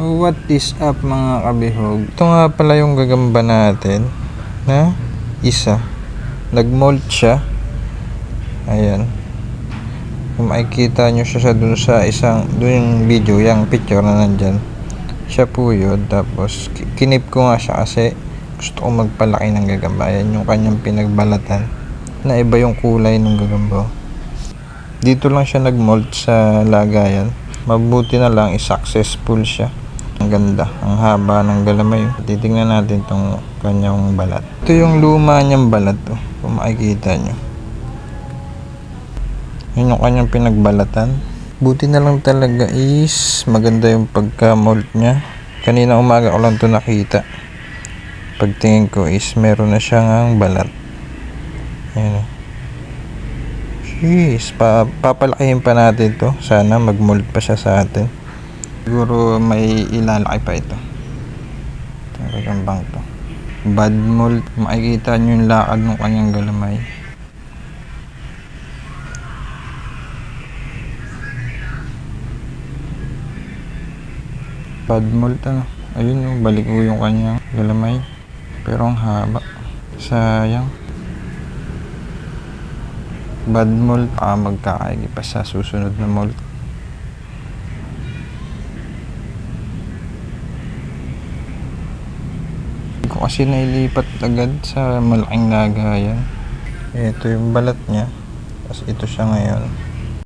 What is up mga kabihog? Ito nga pala yung gagamba natin na isa. Nag-mold siya. Ayan. Kung makikita nyo siya sa dun sa isang, dun yung video, yung picture na nandyan. Siya po yun. Tapos, ki- kinip ko nga siya kasi gusto ko magpalaki ng gagamba. Ayan yung kanyang pinagbalatan. Na iba yung kulay ng gagamba. Dito lang siya nag-mold sa lagayan. Mabuti na lang, is-successful siya. Ganda, ang haba ng galamay. Titingnan natin tong kanyang balat. Ito yung luma niyang balat, oh, kung makikita nyo. Yun yung kanyang pinagbalatan. Buti na lang talaga is maganda yung pagka-mold niya. Kanina umaga ko lang to nakita. Pagtingin ko is meron na siyang balat. Ayan oh. Jeez, pa papalakihin pa natin to. Sana mag-mold pa siya sa atin. Siguro may ilalaki pa ito. Talagang bang to. Bad mold. Makikita nyo yung lakad ng kanyang galamay. Bad mold ano. Ayun yung balik ko yung kanyang galamay. Pero ang haba. Sayang. Bad mold. Ah, magkakaigi pa sa susunod na mold. Ko kasi nailipat agad sa malaking lagayan. Ito yung balat niya. Tapos ito siya ngayon.